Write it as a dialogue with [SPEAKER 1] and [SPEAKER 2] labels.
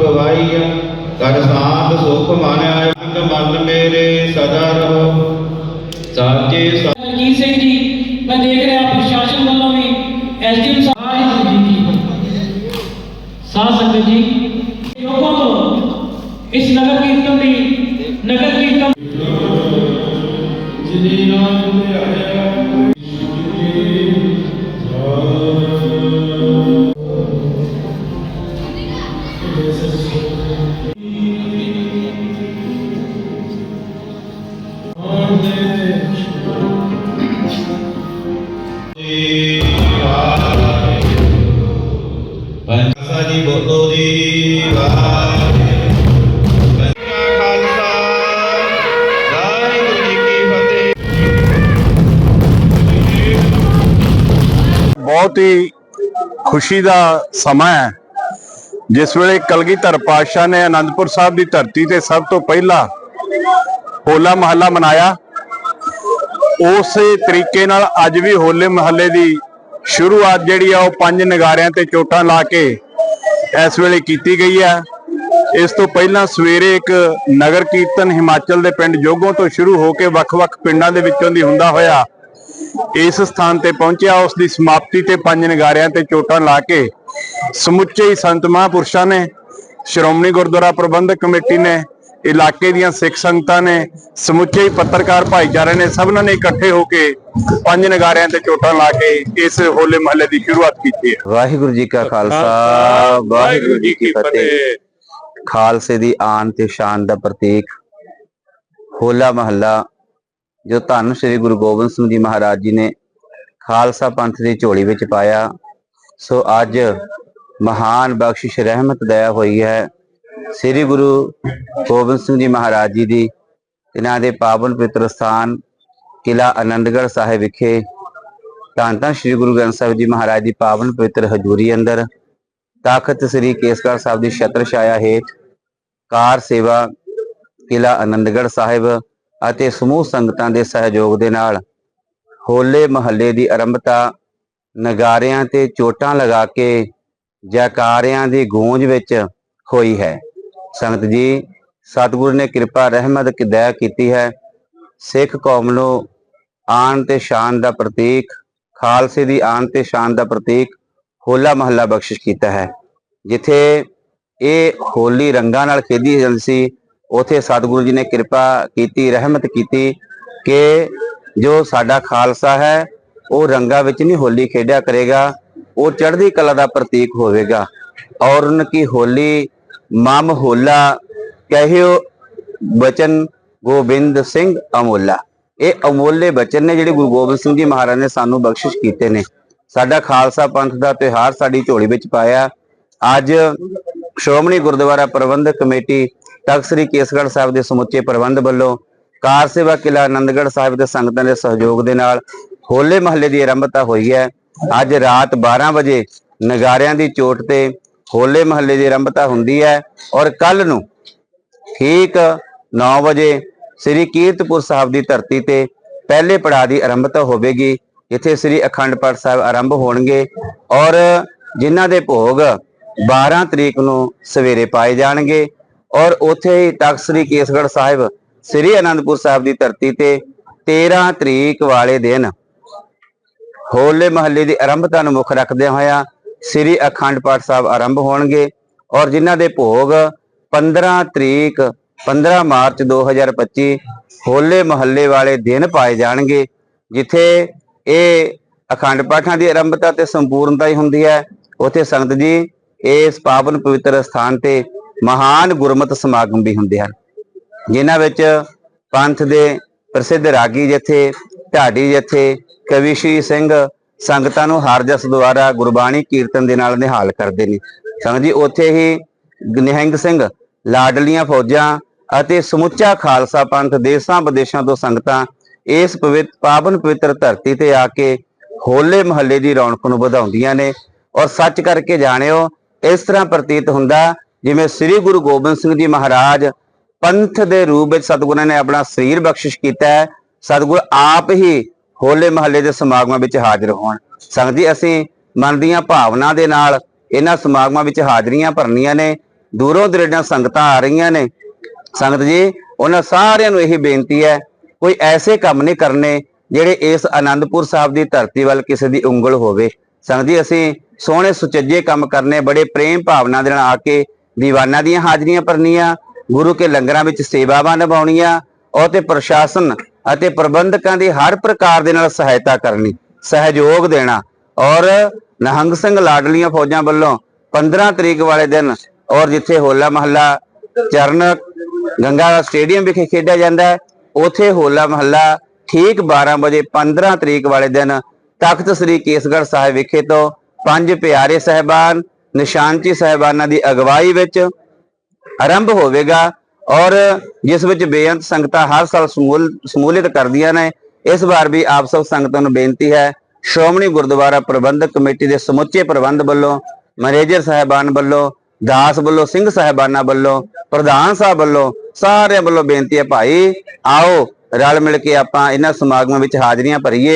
[SPEAKER 1] ਗਵਾਈਆ ਕਰ ਸਾਧ ਸੁਖ ਮਨ ਆਇ ਮਨ ਮੇਰੇ ਸਦਾ ਰਹੋ। ਸਾਚੇ ਸਾ-
[SPEAKER 2] ਰਣਜੀਤ ਸਿੰਘ ਜੀ, ਮੈਂ ਦੇਖ ਰਿਹਾ ਪ੍ਰਸ਼ਾਸਨ ਵੱਲੋਂ ਵੀ ਐਸਡੀਐਮ ਸਾਹਿਬ ਜੀ ਕੀ ਸਾਧ ਸੰਗਤ ਜੀ ਯੋਗੋਂ ਤੋਂ ਇਸ ਨਗਰ ਕੀਰਤਨ ਦੀ
[SPEAKER 1] ਜੀ ਵਾਹਿਗੁਰੂ ਪੰਜਸਾ ਜੀ ਬੋਲੋ ਜੀ ਵਾਹਿਗੁਰੂ
[SPEAKER 3] ਬਹੁਤ ਹੀ ਖੁਸ਼ੀ ਦਾ ਸਮਾਂ ਹੈ। ਜਿਸ ਵੇਲੇ ਕਲਗੀਧਰ ਪਾਤਸ਼ਾਹ ਨੇ ਆਨੰਦਪੁਰ ਸਾਹਿਬ ਦੀ ਧਰਤੀ ਤੇ ਸਭ ਤੋਂ ਪਹਿਲਾ ਹੋਲਾ ਮਹੱਲਾ ਮਨਾਇਆ। ਉਸੇ ਤਰੀਕੇ ਨਾਲ ਅੱਜ ਵੀ ਹੋਲੇ ਮਹੱਲੇ ਦੀ ਸ਼ੁਰੂਆਤ ਜਿਹੜੀ ਆ, ਉਹ ਪੰਜ ਨਗਾਰਿਆਂ ਤੇ ਚੋਟਾਂ ਲਾ ਕੇ ਇਸ ਵੇਲੇ ਕੀਤੀ ਗਈ ਹੈ ਇਸ ਤੋਂ ਪਹਿਲਾਂ ਸਵੇਰੇ ਇੱਕ ਨਗਰ ਕੀਰਤਨ ਹਿਮਾਚਲ ਦੇ ਪਿੰਡ ਜੋਗੋਂ ਤੋਂ ਸ਼ੁਰੂ ਹੋ ਕੇ ਵੱਖ-ਵੱਖ ਪਿੰਡਾਂ ਦੇ ਵਿੱਚੋਂ ਦੀ ਹੁੰਦਾ ਹੋਇਆ, ਇਸ ਸਥਾਨ ਤੇ ਪਹੁੰਚਿਆ, ਉਸ ਦੀ ਸਮਾਪਤੀ ਤੇ ਪੰਜ ਨਗਾਰਿਆਂ ਤੇ ਚੋਟਾਂ ਲਾ ਕੇ ਸਮੁੱਚੇ ਹੀ ਸੰਤ ਮਹਾਂਪੁਰਸ਼ਾਂ ਨੇ, ਸ਼੍ਰੋਮਣੀ ਗੁਰਦੁਆਰਾ ਪ੍ਰਬੰਧਕ ਕਮੇਟੀ ਨੇ ਇਲਾਕੇ ਦੀਆਂ ਸਿੱਖ ਸੰਗਤਾਂ ਨੇ ਸਮੁੱਚੇ ਪੱਤਰਕਾਰ ਭਾਈਚਾਰੇ ਨੇ ਸਭਨਾਂ ਨੇ ਇਕੱਠੇ ਹੋ ਕੇ ਪੰਜ ਨਗਾਰਿਆਂ ਤੇ ਚੋਟਾਂ ਲਾ ਕੇ ਇਸ ਹੋਲੇ ਮਹੱਲੇ ਦੀ ਸ਼ੁਰੂਆਤ ਕੀਤੀ ਹੈ।
[SPEAKER 4] ਵਾਹਿਗੁਰੂ ਜੀ ਕਾ ਖਾਲਸਾ ਵਾਹਿਗੁਰੂ ਜੀ ਕੀ ਫਤਿਹ। ਖਾਲਸੇ ਦੀ ਆਨ ਤੇ ਸ਼ਾਨ ਦਾ ਪ੍ਰਤੀਕ ਹੋਲਾ ਮਹੱਲਾ ਜੋ ਧੰਨ ਸ੍ਰੀ ਗੁਰੂ ਗੋਬਿੰਦ ਸਿੰਘ ਜੀ ਮਹਾਰਾਜ ਜੀ ਨੇ ਖਾਲਸਾ ਪੰਥ ਦੀ ਝੋਲੀ ਵਿੱਚ ਪਾਇਆ ਸੋ ਅੱਜ ਮਹਾਨ ਬਖਸ਼ਿਸ਼ ਰਹਿਮਤ ਦਇਆ ਹੋਈ ਹੈ। ਸ੍ਰੀ ਗੁਰੂ ਗੋਬਿੰਦ ਸਿੰਘ ਜੀ ਮਹਾਰਾਜ ਜੀ ਦੀ ਇਹਨਾਂ ਦੇ ਪਾਵਨ ਪਵਿੱਤਰ ਸਥਾਨ ਕਿਲਾ ਆਨੰਦਗੜ੍ਹ ਸਾਹਿਬ ਵਿਖੇ ਧੰਨ ਧੰਨ ਸ੍ਰੀ ਗੁਰੂ ਗ੍ਰੰਥ ਸਾਹਿਬ ਜੀ ਮਹਾਰਾਜ ਦੀ ਪਾਵਨ ਪਵਿੱਤਰ ਹਜ਼ੂਰੀ ਅੰਦਰ ਤਾਖਤ ਸ੍ਰੀ ਕੇਸਗੜ੍ਹ ਸਾਹਿਬ ਦੀ ਛਤਰ ਛਾਇਆ ਹੇਠ ਕਾਰ ਸੇਵਾ ਕਿਲਾ ਆਨੰਦਗੜ੍ਹ ਸਾਹਿਬ ਅਤੇ ਸਮੂਹ ਸੰਗਤਾਂ ਦੇ ਸਹਿਯੋਗ ਦੇ ਨਾਲ ਹੋਲੇ ਮਹੱਲੇ ਦੀ ਆਰੰਭਤਾ, ਨਗਾਰਿਆਂ ਤੇ ਚੋਟਾਂ ਲਗਾ ਕੇ ਜੈਕਾਰਿਆਂ ਦੀ ਗੂੰਜ ਵਿੱਚ ਹੋਈ ਹੈ। ਸੰਗਤ ਜੀ, ਸਤਿਗੁਰੂ ਨੇ ਕਿਰਪਾ, ਰਹਿਮਤ ਕਿ ਕੀਤੀ ਹੈ। ਸਿੱਖ ਕੌਮ ਨੂੰ ਆਨ ਤੇ ਸ਼ਾਨ ਦਾ ਪ੍ਰਤੀਕ, ਖਾਲਸੇ ਦੀ ਆਨ ਤੇ ਸ਼ਾਨ ਦਾ ਪ੍ਰਤੀਕ ਹੋਲਾ ਮਹੱਲਾ ਬਖਸ਼ਿਸ਼ ਕੀਤਾ ਹੈ। ਜਿੱਥੇ ਇਹ ਹੋਲੀ ਰੰਗਾਂ ਨਾਲ ਖੇਡੀ ਜਾਂਦੀ ਸੀ, ਉਥੇ ਸਤਿਗੁਰੂ ਜੀ ਨੇ ਕਿਰਪਾ ਕੀਤੀ, ਰਹਿਮਤ ਕੀਤੀ ਕਿ ਜੋ ਸਾਡਾ ਖਾਲਸਾ ਹੈ, ਉਹ ਰੰਗਾਂ ਵਿੱਚ ਨਹੀਂ ਹੋਲੀ ਖੇਡਿਆ ਕਰੇਗਾ, ਉਹ ਚੜ੍ਹਦੀ ਕਲਾ ਦਾ ਪ੍ਰਤੀਕ ਹੋਵੇਗਾ। ਔਰ ਉਨ ਕੀ ਹੋਲੀ ਮਮ ਹੋਲਾ ਕਹਿਓ ਬਚਨ ਗੋਬਿੰਦ ਸਿੰਘ ਅਮੋਲਾ। ਇਹ ਅਮੋਲੇ ਬਚਨ ਨੇ ਜਿਹੜੇ ਗੁਰੂ ਗੋਬਿੰਦ ਸਿੰਘ ਜੀ ਮਹਾਰਾਜ ਨੇ ਸਾਨੂੰ ਬਖਸ਼ਿਸ਼ ਕੀਤੇ ਨੇ। ਸਾਡਾ ਖਾਲਸਾ ਪੰਥ ਦਾ ਤਿਉਹਾਰ ਸਾਡੀ ਝੋਲੀ ਵਿੱਚ ਪਾਇਆ। ਅੱਜ ਸ਼੍ਰੋਮਣੀ ਗੁਰਦੁਆਰਾ ਪ੍ਰਬੰਧਕ ਕਮੇਟੀ ਤਖਤ ਸ੍ਰੀ ਕੇਸਗੜ੍ਹ ਸਾਹਿਬ ਦੇ ਸਮੁੱਚੇ ਪ੍ਰਬੰਧ ਵੱਲੋਂ ਕਾਰ ਸੇਵਾ ਕਿਲਾ ਆਨੰਦਗੜ੍ਹ ਸਾਹਿਬ ਦੇ ਸੰਗਤਾਂ ਦੇ ਸਹਿਯੋਗ ਦੇ ਨਾਲ ਹੋਲੇ ਮਹੱਲੇ ਦੀ ਆਰੰਭਤਾ ਹੋਈ ਹੈ। ਅੱਜ ਰਾਤ 12 ਵਜੇ ਨਗਾਰਿਆਂ ਦੀ ਚੋਟ ਤੇ ਹੋਲੇ ਮਹੱਲੇ ਦੀ ਆਰੰਭਤਾ ਹੁੰਦੀ ਹੈ ਔਰ ਕੱਲ ਨੂੰ ਠੀਕ 9 ਵਜੇ ਸ੍ਰੀ ਕੀਰਤਪੁਰ ਸਾਹਿਬ ਦੀ ਧਰਤੀ ਤੇ ਪਹਿਲੇ ਪੜਾਅ ਦੀ ਆਰੰਭਤਾ ਹੋਵੇਗੀ। ਜਿੱਥੇ ਸ੍ਰੀ ਅਖੰਡ ਪਾਠ ਸਾਹਿਬ ਆਰੰਭ ਹੋਣਗੇ ਔਰ ਜਿਨ੍ਹਾਂ ਦੇ ਭੋਗ 12 ਤਰੀਕ ਨੂੰ ਸਵੇਰੇ ਪਾਏ ਜਾਣਗੇ ਔਰ ਉੱਥੇ ਹੀ ਤਖਤ ਸ੍ਰੀ ਕੇਸਗੜ੍ਹ ਸਾਹਿਬ, ਸ੍ਰੀ ਅਨੰਦਪੁਰ ਸਾਹਿਬ ਦੀ ਧਰਤੀ ਤੇ 13 ਤਰੀਕ ਵਾਲੇ ਦਿਨ ਹੋਲੇ ਮਹੱਲੇ ਦੀ ਆਰੰਭਤਾ ਨੂੰ ਮੁੱਖ ਰੱਖਦੇ ਹੋਇਆ ਸ੍ਰੀ ਅਖੰਡ ਪਾਠ ਸਾਹਿਬ ਆਰੰਭ ਹੋਣਗੇ ਔਰ ਜਿਨ੍ਹਾਂ ਦੇ ਭੋਗ 15 ਤਰੀਕ 15 ਮਾਰਚ 2025 ਹੋਲੇ ਮਹੱਲੇ ਵਾਲੇ ਦਿਨ ਪਾਏ ਜਾਣਗੇ, ਜਿੱਥੇ ਇਹ ਅਖੰਡ ਪਾਠਾਂ ਦੀ ਆਰੰਭਤਾ ਤੇ ਸੰਪੂਰਨਤਾ ਹੀ ਹੁੰਦੀ ਹੈ। ਉੱਥੇ ਸੰਗਤ ਜੀ ਇਸ ਪਾਵਨ ਪਵਿੱਤਰ ਸਥਾਨ ਤੇ ਮਹਾਨ ਗੁਰਮਤਿ ਸਮਾਗਮ ਵੀ ਹੁੰਦੇ ਹਨ, ਜਿਨ੍ਹਾਂ ਵਿੱਚ ਪੰਥ ਦੇ ਪ੍ਰਸਿੱਧ ਰਾਗੀ ਜਥੇ, ਢਾਡੀ ਜਥੇ, ਕਵੀ ਸ਼੍ਰੀ ਸਿੰਘ ਸੰਗਤਾਂ ਨੂੰ ਹਰ ਜਸ ਦੁਆਰਾ ਗੁਰਬਾਣੀ ਕੀਰਤਨ ਦੇ ਨਾਲ ਨਿਹਾਲ ਕਰਦੇ ਨੇ। ਸੰਗਤ ਜੀ, ਉੱਥੇ ਹੀ ਨਿਹੰਗ ਸਿੰਘ, ਲਾਡਲੀਆਂ ਫੌਜਾਂ ਅਤੇ ਸਮੁੱਚਾ ਖਾਲਸਾ ਪੰਥ ਦੇਸਾਂ ਵਿਦੇਸ਼ਾਂ ਤੋਂ ਸੰਗਤਾਂ ਇਸ ਪਵਿੱਤ ਪਾਵਨ ਪਵਿੱਤਰ ਧਰਤੀ ਤੇ ਆ ਕੇ ਹੋਲੇ ਮਹੱਲੇ ਦੀ ਰੌਣਕ ਨੂੰ ਵਧਾਉਂਦੀਆਂ ਨੇ। ਔਰ ਸੱਚ ਕਰਕੇ ਜਾਣਿਓ, ਇਸ ਤਰ੍ਹਾਂ ਪ੍ਰਤੀਤ ਹੁੰਦਾ ਜਿਵੇਂ ਸ੍ਰੀ ਗੁਰੂ ਗੋਬਿੰਦ ਸਿੰਘ ਜੀ ਮਹਾਰਾਜ ਪੰਥ ਦੇ ਰੂਪ ਵਿੱਚ ਸਤਿਗੁਰਾਂ ਨੇ ਆਪਣਾ ਸਰੀਰ ਬਖਸ਼ਿਸ਼ ਕੀਤਾ ਹੈ। ਸਤਿਗੁਰ ਆਪ ਹੀ ਹੋਲੇ ਮਹੱਲੇ ਦੇ ਸਮਾਗਮਾਂ ਵਿੱਚ ਹਾਜ਼ਰ ਹੋਣ। ਸੰਗਤ ਜੀ, ਅਸੀਂ ਮਨ ਦੀਆਂ ਭਾਵਨਾ ਦੇ ਨਾਲ ਇਹਨਾਂ ਸਮਾਗਮਾਂ ਵਿੱਚ ਹਾਜ਼ਰੀਆਂ ਭਰਨੀਆਂ ਨੇ। ਦੂਰੋਂ ਦਰੇਡਾਂ ਸੰਗਤਾਂ ਆ ਰਹੀਆਂ ਨੇ। ਸੰਗਤ ਜੀ, ਉਹਨਾਂ ਸਾਰਿਆਂ ਨੂੰ ਇਹੀ ਬੇਨਤੀ ਹੈ, ਕੋਈ ਐਸੇ ਕੰਮ ਨਹੀਂ ਕਰਨੇ ਜਿਹੜੇ ਇਸ ਆਨੰਦਪੁਰ ਸਾਹਿਬ ਦੀ ਧਰਤੀ ਵੱਲ ਕਿਸੇ ਦੀ ਉਂਗਲ ਹੋਵੇ। ਸੰਗਤ ਜੀ, ਅਸੀਂ ਸੋਹਣੇ ਸੁਚੱਜੇ ਕੰਮ ਕਰਨੇ, ਬੜੇ ਪ੍ਰੇਮ ਭਾਵਨਾ ਦੇ ਨਾਲ ਆ ਕੇ ਦੀਵਾਨਾਂ ਦੀਆਂ ਹਾਜ਼ਰੀਆਂ ਭਰਨੀਆਂ, ਗੁਰੂ ਕੇ ਲੰਗਰਾਂ ਵਿੱਚ ਸੇਵਾਵਾਂ ਨਿਭਾਉਣੀਆਂ, ਉਹ ਤੇ ਪ੍ਰਸ਼ਾਸਨ ਅਤੇ ਪ੍ਰਬੰਧਕਾਂ ਦੀ ਹਰ ਪ੍ਰਕਾਰ ਦੇ ਨਾਲ ਸਹਾਇਤਾ ਕਰਨੀ, ਸਹਿਯੋਗ ਦੇਣਾ ਔਰ ਨਿਹੰਗ ਸਿੰਘ ਲਾਡਲੀਆਂ ਫੌਜਾਂ ਵੱਲੋਂ 15 ਤਰੀਕ ਵਾਲੇ ਦਿਨ ਔਰ ਜਿੱਥੇ ਹੋਲਾ ਮਹੱਲਾ ਚਰਨ ਗੰਗਾ ਸਟੇਡੀਅਮ ਵਿਖੇ ਖੇਡਿਆ ਜਾਂਦਾ ਹੈ, ਉਥੇ ਹੋਲਾ ਮਹੱਲਾ ਠੀਕ 12 ਵਜੇ 15 ਤਰੀਕ ਵਾਲੇ ਦਿਨ ਤਖਤ ਸ੍ਰੀ ਕੇਸਗੜ੍ਹ ਸਾਹਿਬ ਵਿਖੇ ਤੋਂ ਪੰਜ ਪਿਆਰੇ ਸਹਿਬਾਨ, ਨਿਸ਼ਾਨਚੀ ਸਹਿਬਾਨਾਂ ਦੀ ਅਗਵਾਈ ਵਿੱਚ ਆਰੰਭ ਹੋਵੇਗਾ ਔਰ ਜਿਸ ਵਿੱਚ ਬੇਅੰਤ ਸੰਗਤਾਂ ਹਰ ਸਾਲ ਸਮੂਲ ਸਮੂਲਿਤ ਕਰਦੀਆਂ ਨੇ, ਇਸ ਵਾਰ ਵੀ ਆਪ ਸਭ ਸੰਗਤਾਂ ਨੂੰ ਬੇਨਤੀ ਹੈ, ਸ਼੍ਰੋਮਣੀ ਗੁਰਦੁਆਰਾ ਪ੍ਰਬੰਧਕ ਕਮੇਟੀ ਦੇ ਸਮੁੱਚੇ ਪ੍ਰਬੰਧ ਵੱਲੋਂ, ਮੈਨੇਜਰ ਸਾਹਿਬਾਨ ਵੱਲੋਂ, ਦਾਸ ਵੱਲੋਂ, ਸਿੰਘ ਸਾਹਿਬਾਨਾਂ ਵੱਲੋਂ, ਪ੍ਰਧਾਨ ਸਾਹਿਬ ਵੱਲੋਂ ਸਾਰਿਆਂ ਵੱਲੋਂ ਬੇਨਤੀ ਹੈ, ਭਾਈ ਆਓ ਰਲ ਮਿਲ ਕੇ ਆਪਾਂ ਇਹਨਾਂ ਸਮਾਗਮਾਂ ਵਿੱਚ ਹਾਜ਼ਰੀਆਂ ਭਰੀਏ।